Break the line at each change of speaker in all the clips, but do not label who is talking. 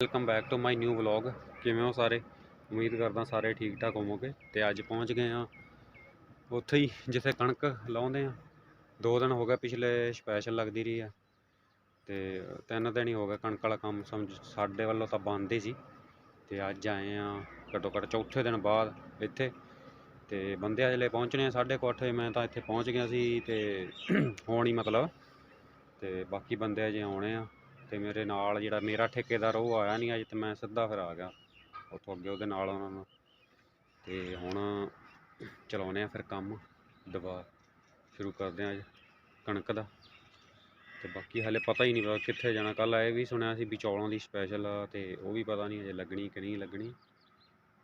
Welcome back to my new vlog ਕਿਵੇਂ ਹੋ ਸਾਰੇ? ਉਮੀਦ ਕਰਦਾ ਸਾਰੇ ਠੀਕ ਠਾਕ ਹੋਵੋਗੇ ਤੇ ਅੱਜ ਪਹੁੰਚ ਗਏ ਆ ਉੱਥੇ ਹੀ, ਜਿੱਥੇ ਕਣਕ ਲਾਉਂਦੇ ਆ ਦੋ ਦਿਨ ਹੋ ਗਏ ਪਿਛਲੇ ਸਪੈਸ਼ਲ ਲੱਗਦੀ ਰਹੀ ਆ ਤੇ ਤਿੰਨ ਦਿਨ ਹੀ ਹੋ ਗਏ ਕਣਕ ਵਾਲਾ ਕੰਮ ਸਮਝ, ਸਾਡੇ ਵੱਲੋਂ ਤਾਂ ਬੰਦ ਹੀ ਸੀ। ਤੇ ਅੱਜ ਆਏ ਆ ਘੱਟੋ ਘੱਟ ਚੌਥੇ ਦਿਨ ਬਾਅਦ ਇੱਥੇ। ਤੇ ਬੰਦੇ ਅਜਲੇ ਪਹੁੰਚਣੇ ਆ 8:30 ਵਜੇ, ਮੈਂ ਤਾਂ ਇੱਥੇ ਪਹੁੰਚ ਗਿਆ ਸੀ ਤੇ ਹੋਣੀ ਮਤਲਬ। ਤੇ ਬਾਕੀ ਬੰਦੇ ਅਜੇ ਆਉਣੇ ਆ। ਤੇ ਮੇਰੇ ਨਾਲ ਜਿਹੜਾ ਮੇਰਾ ਠੇਕੇਦਾਰ ਉਹ ਆਇਆ ਨਹੀਂ ਅੱਜ ਤੇ ਮੈਂ ਸਿੱਧਾ ਫਿਰ ਆ ਗਿਆ। ਉੱਥੋਂ ਅੱਗੇ ਉਹਦੇ ਨਾਲ ਉਹਨਾਂ ਨੂੰ। ਤੇ ਹੁਣ ਚਲਾਉਨੇ ਆ ਫਿਰ ਕੰਮ ਦਵਾ ਸ਼ੁਰੂ ਕਰਦੇ ਆ ਅੱਜ ਕਣਕ ਦਾ। ਤੇ ਬਾਕੀ ਹਲੇ ਪਤਾ ਹੀ ਨਹੀਂ ਪਤਾ ਕਿੱਥੇ ਜਾਣਾ। ਕੱਲ ਇਹ ਵੀ ਸੁਣਿਆ ਸੀ ਵੀ ਚੌਲਾਂ ਦੀ ਸਪੈਸ਼ਲ ਆ ਤੇ ਉਹ ਵੀ ਪਤਾ ਨਹੀਂ ਅਜੇ ਲੱਗਣੀ ਕਿ ਨਹੀਂ ਲੱਗਣੀ।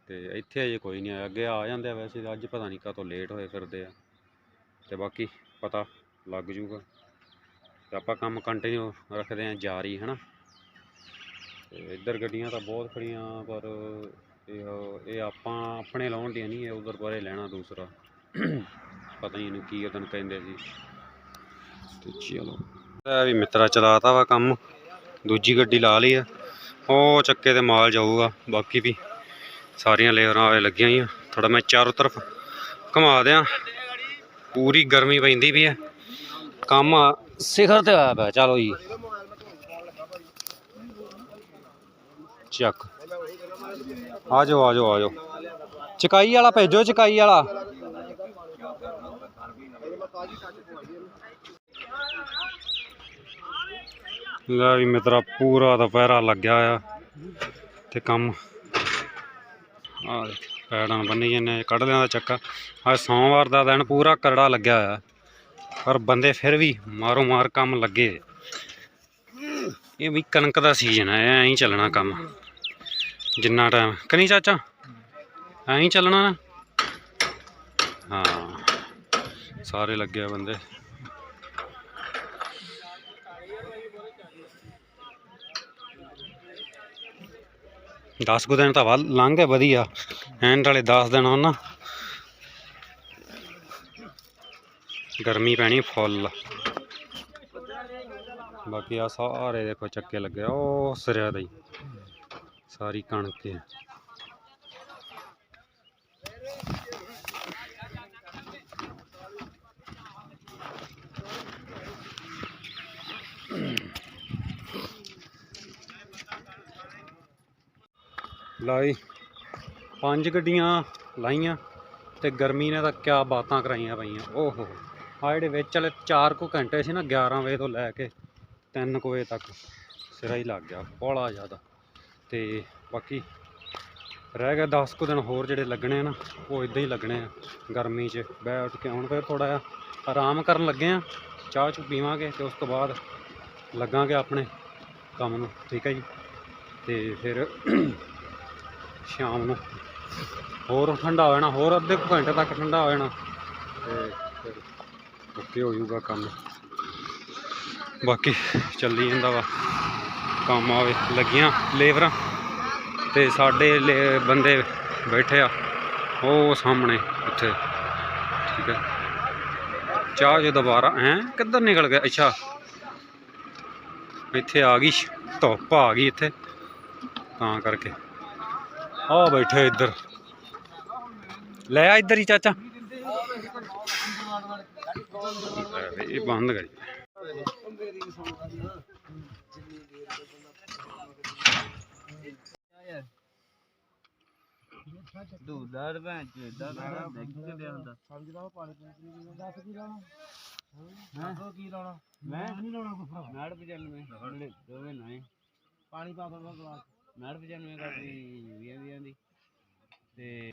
ਤੇ ਇੱਥੇ ਅਜੇ ਕੋਈ ਨਹੀਂ ਆਇਆ। ਅੱਗੇ ਆ ਜਾਂਦੇ ਆ ਵੈਸੇ ਤਾਂ ਅੱਜ ਪਤਾ ਨਹੀਂ ਕਦੋਂ ਲੇਟ ਹੋਏ ਫਿਰਦੇ ਆ। ਤੇ ਬਾਕੀ ਪਤਾ ਲੱਗ ਜੂਗਾ। ਤੇ ਆਪਾਂ ਕੰਮ ਕੰਟੀਨਿਊ ਰੱਖਦੇ ਆਂ ਜਾਰੀ, ਹਨਾ? ਤੇ ਇੱਧਰ ਗੱਡੀਆਂ ਤਾਂ ਬਹੁਤ ਖੜੀਆਂ, ਪਰ ਇਹ ਇਹ ਆਪਾਂ ਆਪਣੇ ਲਾਉਣ ਦੀਆਂ ਨਹੀਂ, ਇਹ ਉਧਰ ਬਾਰੇ ਲੈਣਾ ਦੂਸਰਾ। ਪਤਾ ਨਹੀਂ ਇਹਨੂੰ ਕੀ ਉਹਦਨ ਕਹਿੰਦੇ ਸੀ। ਤੇ ਚਲੋ ਇਹ ਵੀ ਮਿੱਤਰਾ ਚਲਾਤਾ ਵਾ ਕੰਮ। ਦੂਜੀ ਗੱਡੀ ਲਾ ਲਈ ਆ। ਉਹ ਚੱਕੇ ਤੇ ਮਾਲ ਜਾਊਗਾ, ਬਾਕੀ ਵੀ ਸਾਰੀਆਂ ਲੇਬਰਾਂ ਆਏ ਲੱਗੀਆਂ ਹੀ ਆ ਥੋੜਾ ਮੈਂ ਚਾਰੋਂ ਤਰਫ ਘੁਮਾ ਦਿਆਂ। ਪੂਰੀ ਗਰਮੀ ਪੈਂਦੀ ਵੀ ਹੈ ਕੰਮ ਸਿਖਰ ਤੇ ਆਇਆ ਪਿਆ, ਚਲੋ ਜੀ ਚੱਕ। ਆ ਜਾਓ ਆ ਜਾਓ ਆ ਜਾਓ ਚਕਾਈ ਵਾਲਾ ਭੇਜੋ, ਚਕਾਈ ਵਾਲਾ। ਲੈ ਵੀ ਮਿੱਤਰਾ, ਪੂਰਾ ਦੁਪਹਿਰਾ ਲੱਗਿਆ ਆ ਤੇ ਕੰਮ। ਆ ਪੈੜਾਂ ਬੰਨੀ ਜਾਂਦੇ ਕੱਢ ਲਿਆਂ ਦਾ ਚੱਕਾ। ਅੱਜ ਸੋਮਵਾਰ ਦਾ ਦਿਨ ਪੂਰਾ ਕਰੜਾ ਲੱਗਿਆ ਆ। ਪਰ ਬੰਦੇ ਫਿਰ ਵੀ ਮਾਰੋ ਮਾਰ ਕੰਮ ਲੱਗੇ। ਇਹ ਵੀ ਕਣਕ ਦਾ ਸੀਜ਼ਨ ਹੈ ਐਂ ਹੀ ਚੱਲਣਾ ਕੰਮ। ਜਿੰਨਾ ਟਾਈਮ ਕਨੀ ਚਾਚਾ? ਐਂ ਹੀ ਚੱਲਣਾ ਨਾ। ਹਾਂ, ਸਾਰੇ ਲੱਗੇ ਬੰਦੇ। ਦਸ ਕੁ ਦਿਨ ਤਾਂ ਵੱਧ ਲੰਘ ਗਏ, ਵਧੀਆ। ਐਂਡ ਵਾਲੇ 10 ਦਿਨ ਹੋਣ ਗਰਮੀ ਪੈਣੀ ਫੁੱਲ। ਬਾਕੀ ਆ ਸਾਰੇ ਦੇਖੋ ਚੱਕੇ ਲੱਗੇ ਉਹ ਸਿਰਿਆ ਦਾ ਹੀ। ਸਾਰੀ ਕਣਕ ਹੈ। ਲਾਈ, ਪੰਜ ਗੱਡੀਆਂ ਲਾਈਆਂ ਤੇ ਗਰਮੀ ਨੇ ਤਾਂ ਕਿਆ ਬਾਤਾਂ ਕਰਾਈਆਂ ਪਈਆਂ। ਓਹੋ। ਆ ਜਿਹੜੇ ਵਿੱਚ ਵਾਲੇ 4 ਕੁ ਘੰਟੇ ਸੀ ਨਾ 11 ਵਜੇ ਤੋਂ ਲੈ ਕੇ 3 ਕੁ ਵਜੇ ਤੱਕ ਸਿਰਾ ਹੀ ਲੱਗ ਗਿਆ, ਬੜਾ ਜ਼ਿਆਦਾ। ਤੇ ਬਾਕੀ ਰਹਿ ਗਿਆ 10 ਕੁ ਦਿਨ ਹੋਰ ਜਿਹੜੇ ਲੱਗਣੇ ਆ ਨਾ, ਉਹ ਇਦਾਂ ਹੀ ਲੱਗਣੇ ਆ ਗਰਮੀ 'ਚ। ਬਹਿ ਉੱਠ ਕੇ ਹੁਣ ਫਿਰ ਥੋੜਾ ਜਿਹਾ ਆਰਾਮ ਕਰਨ ਲੱਗੇ ਆ, ਚਾਹ ਚੁ ਪੀਵਾਂਗੇ ਤੇ ਉਸ ਤੋਂ ਬਾਅਦ ਲੱਗਾਂਗੇ ਆਪਣੇ ਕੰਮ ਨੂੰ, ਠੀਕ ਹੈ ਜੀ? ਤੇ ਫਿਰ ਸ਼ਾਮ ਨੂੰ ਹੋਰ ਠੰਡਾ ਹੋ ਜਾਣਾ, ਹੋਰ ਅੱਧੇ ਕੁ ਘੰਟੇ ਤੱਕ ਠੰਡਾ ਹੋ ਜਾਣਾ। ਤੇ ਫਿਰ ਓਕੇ ਹੋ ਜਾਊਗਾ ਕੰਮ। ਬਾਕੀ ਚੱਲੀ ਜਾਂਦਾ ਵਾ। ਕੰਮ ਆਵੇ ਲੱਗੀਆਂ ਲੇਬਰਾਂ। ਤੇ ਸਾਡੇ ਬੰਦੇ ਬੈਠੇ ਆ, ਉਹ ਸਾਹਮਣੇ ਉੱਥੇ। ਠੀਕ ਹੈ ਚਾਹ ਜੋ ਦੁਬਾਰਾ, ਹੈ? ਕਿੱਧਰ ਨਿਕਲ ਗਿਆ? ਅੱਛਾ। ਇੱਥੇ ਆ ਗਈ, ਧੁੱਪ ਆ ਗਈ ਇੱਥੇ। ਤਾਂ ਕਰਕੇ। ਆ ਬੈਠੇ ਇੱਧਰ। ਲੈ ਆ ਇੱਧਰ ਹੀ ਚਾਚਾ। ਇਹ ਬੰਦ ਕਰੀ
ਦੂਦਾਰ ਭੈਣ ਚ ਇਦਾਂ ਦਾ ਦੇਖ ਕੇ ਲਿਆ
ਸਮਝਦਾ ਪਾਣੀ ਪੂਣੀ ਦੱਸ ਕੀ ਲਾਉਣਾ
ਹਾਂ
ਕੀ ਲਾਉਣਾ
ਮੈਂ
ਨਹੀਂ ਲਾਉਣਾ ਕੋਈ ਭਰਾ
ਨਾੜ 95 ਦੋਵੇਂ ਨਵੇਂ
ਪਾਣੀ ਪਾ ਦੋ ਗਲਾਸ
ਨਾੜ 95 ਕਰਦੀ 20 20 ਦੀ ਤੇ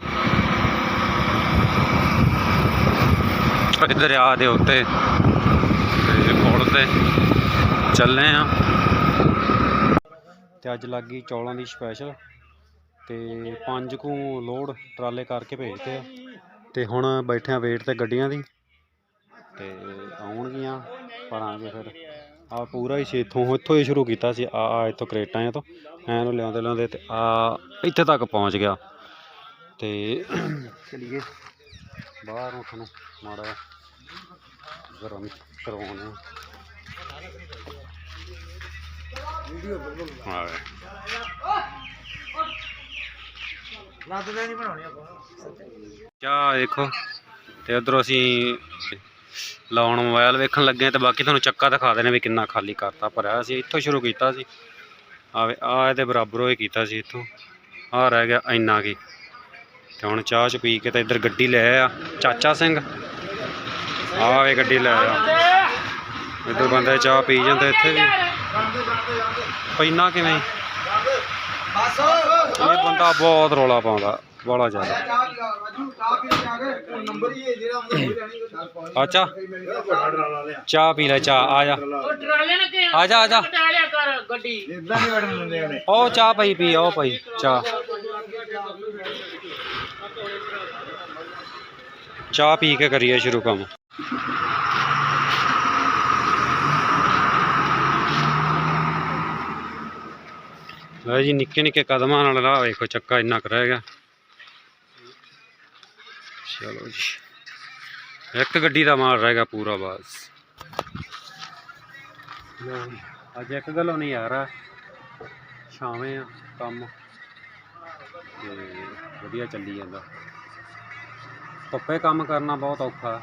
ਦਰਿਆ ਦੇ ਉੱਤੇ ਤੇ ਪੁਲ ਤੇ ਚੱਲੇ ਆ। ਤੇ ਅੱਜ ਲੱਗ ਗਈ ਚੌਲਾਂ ਦੀ ਸਪੈਸ਼ਲ ਤੇ ਪੰਜ ਕੁ ਲੋਡ ਟਰਾਲੇ ਕਰਕੇ ਭੇਜਤੇ ਆ। ਤੇ ਹੁਣ ਬੈਠੇ ਆ ਵੇਟ ਤੇ ਗੱਡੀਆਂ ਦੀ। ਤੇ ਆਉਣਗੀਆਂ ਭਰਾਂਗੇ ਫਿਰ। ਆ ਪੂਰਾ ਹੀ ਛੇਥੋਂ ਇੱਥੋਂ ਹੀ ਸ਼ੁਰੂ ਕੀਤਾ ਸੀ। ਆ ਆ ਇੱਥੋਂ ਕਰੇਟਾਂ ਤੋਂ। ਐ ਨੂੰ ਲਿਆਉਂਦੇ ਲਿਆਉਂਦੇ ਤੇ ਆ ਇੱਥੇ ਤੱਕ ਪਹੁੰਚ ਗਿਆ। ਤੇ ਚਲੀਏ। ਬਾਹਰ ਨੂੰ ਤੁਹਾਨੂੰ ਮਾੜਾ ਗਰਮ ਕਰਵਾਉਣੇ। ਆ ਹਾਂ
ਲੱਤ ਤੇ ਨਹੀਂ ਬਣਾਉਣੀ ਆਪਾਂ।
ਚਾਹ ਦੇਖੋ ਤੇ ਉਧਰੋਂ ਅਸੀਂ ਲਾਉਣ ਮੋਬਾਈਲ ਵੇਖਣ ਲੱਗੇ ਤੇ ਬਾਕੀ ਤੁਹਾਨੂੰ ਚੱਕਾ ਦਿਖਾ ਦੇਣੇ ਵੀ ਕਿੰਨਾ ਖਾਲੀ ਕਰਤਾ ਭਰਿਆ ਅਸੀਂ ਇੱਥੋਂ ਸ਼ੁਰੂ ਕੀਤਾ ਸੀ। ਆਵੇ ਆ ਇਹਦੇ ਬਰਾਬਰ ਹੀ ਕੀਤਾ ਸੀ ਇੱਥੋਂ। ਆ ਰਹਿ ਗਿਆ ਇੰਨਾ ਕੀ। ਤੇ ਹੁਣ ਚਾਹ ਚ ਪੀ ਕੇ ਤੇ ਇੱਧਰ ਗੱਡੀ ਲੈ ਆ ਚਾਚਾ ਸਿੰਘ। ਆ ਵੇ ਗੱਡੀ ਲੈ ਆ ਇੱਧਰ ਬੰਦੇ ਚਾਹ ਪੀ ਜਾਂਦੇ ਇੱਥੇ ਵੀ। ਪੈਨਾ ਕਿਵੇਂ? ਇਹ ਬੰਦਾ ਬਹੁਤ ਰੋਲਾ ਪਾਉਂਦਾ ਬੜਾ ਜ਼ਿਆਦਾ।
ਨੰਬਰ ਹੀ ਹੈ ਜਿਹੜਾ ਹੁੰਦਾ ਹੋ ਜਾਣੀ
ਆਚਾ ਚਾਹ ਪੀ ਲੈ ਚਾਹ ਆ ਜਾ। ਆ ਜਾ ਆ ਜਾ।
ਟਾਲਿਆ ਕਰ ਗੱਡੀ।
ਇਦਾਂ ਨਹੀਂ ਵੜਨ ਦਿੰਦੇ ਉਹਨੇ।
ਉਹ ਚਾਹ ਪਈ ਪੀ ਉਹ ਪਈ ਚਾਹ। ਚਾਹ ਪੀ ਕੇ ਕਰੀਏ ਸ਼ੁਰੂ ਕੰਮ। ਲੈ ਜੀ, ਨਿੱਕੇ ਨਿੱਕੇ ਕਦਮਾਂ ਨਾਲ ਰਾਹ ਵੇਖੋ, ਚੱਕਾ ਇੰਨਾ ਕੁ ਰਹਿ ਚਲੋ ਜੀ। ਇੱਕ ਗੱਡੀ ਦਾ ਮਾਲ ਰਹਿ ਗਿਆ ਪੂਰਾ ਬਸ। ਅੱਜ ਇੱਕ ਗੱਲੋਂ ਨਹੀਂ ਯਾਰ ਛਾਵੇਂ ਆ ਕੰਮ। ਤੇ ਵਧੀਆ ਚੱਲੀ ਜਾਂਦਾ। ਧੁੱਪੇ ਕੰਮ ਕਰਨਾ ਬਹੁਤ ਔਖਾ।